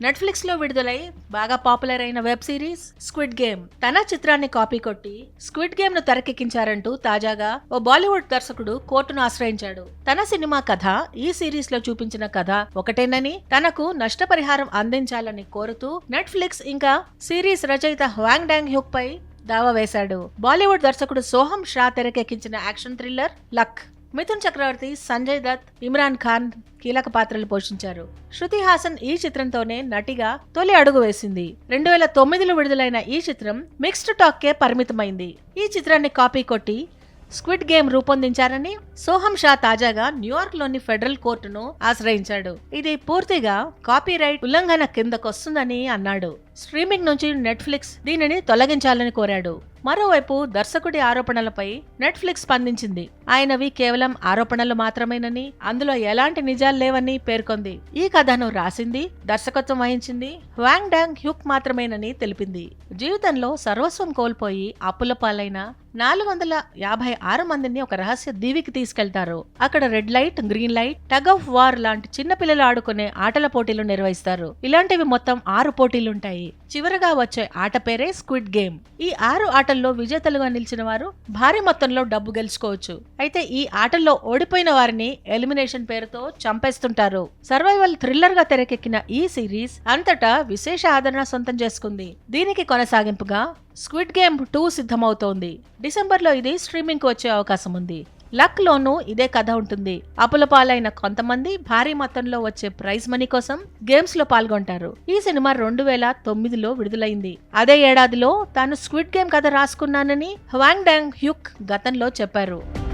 నెట్ఫ్లిక్స్లో విడుదలై బాగా పాపులర్ అయిన వెబ్ సిరీస్ స్క్విడ్ గేమ్. తన చిత్రాన్ని కాపీ కొట్టి స్క్విడ్ గేమ్ను తెరకెక్కించారంటూ తాజాగా ఓ బాలీవుడ్ దర్శకుడు కోర్టును ఆశ్రయించాడు. తన సినిమా కథ ఈ సిరీస్లో చూపించిన కథ ఒకటేనని తనకు నష్టపరిహారం అందించాలని కోరుతూ నెట్ఫ్లిక్స్ ఇంకా సిరీస్ రచయిత హ్వాంగ్ డాంగ్ హ్యూక్ పై దావా వేశాడు. బాలీవుడ్ దర్శకుడు సోహం షా తెరకెక్కించిన action thriller luck. Mithun Chakraborty Sanjay Dutt Imran Khan కీలక పాత్రలు పోషించారు. శృతి హాసన్ ఈ చిత్రంతోనే నటిగా తొలి అడుగు వేసింది. రెండు వేల తొమ్మిదిలో విడుదలైన ఈ చిత్రం మిక్స్డ్ టాక్ కే పరిమితమైంది. ఈ చిత్రాన్ని కాపీ కొట్టి స్క్విడ్ గేమ్ రూపొందించారని సోహం షా తాజాగా న్యూయార్క్లోని ఫెడరల్ కోర్టును ఆశ్రయించాడు. ఇది పూర్తిగా కాపీరైట్ ఉల్లంఘన కిందకొస్తుందని అన్నాడు. స్ట్రీమింగ్ నుంచి నెట్ఫ్లిక్స్ దీనిని తొలగించాలని కోరాడు. మరోవైపు దర్శకుడి ఆరోపణలపై నెట్ఫ్లిక్స్ స్పందించింది. ఆయనవి కేవలం ఆరోపణలు మాత్రమేనని అందులో ఎలాంటి నిజాలు లేవని పేర్కొంది. ఈ కథను రాసింది దర్శకత్వం వహించింది హ్వాంగ్ డాంగ్ హ్యూక్ మాత్రమేనని తెలిపింది. జీవితంలో సర్వస్వం కోల్పోయి అప్పుల పాలైన నాలుగు వందల యాభై ఆరు మందిని ఒక రహస్య దీవికి తీసుకెళ్తారు. అక్కడ red light green light tug of war లాంటి చిన్న పిల్లలు ఆడుకునే ఆటల పోటీలు నిర్వహిస్తారు. ఇలాంటివి మొత్తం ఆరు పోటీలుంటాయి. చివరగా వచ్చే ఆట పేరే స్క్విడ్ గేమ్ ఈ ఆరు ఆటల్లో విజేతలుగా నిలిచిన వారు భారీ మొత్తంలో డబ్బు గెలుచుకోవచ్చు. అయితే ఈ ఆటల్లో ఓడిపోయిన వారిని ఎలిమినేషన్ పేరుతో చంపేస్తుంటారు. సర్వైవల్ థ్రిల్లర్గా తెరకెక్కిన ఈ సిరీస్ అంతటా విశేష ఆదరణ సొంతం చేసుకుంది. దీనికి కొనసాగింపుగా స్క్విడ్ గేమ్ టూ సిద్ధమవుతోంది. డిసెంబర్లో ఇది స్ట్రీమింగ్కు వచ్చే అవకాశం ఉంది. లక్ లోనూ ఇదే కథ ఉంటుంది. అప్పుల పాలైన కొంతమంది భారీ మొత్తంలో వచ్చే ప్రైజ్ మనీ కోసం గేమ్స్లో పాల్గొంటారు. ఈ సినిమా రెండు వేల తొమ్మిదిలో విడుదలైంది. అదే ఏడాదిలో తాను స్క్విడ్ గేమ్ కథ రాసుకున్నానని హ్వాంగ్ డాంగ్ హ్యుక్ గతంలో చెప్పారు.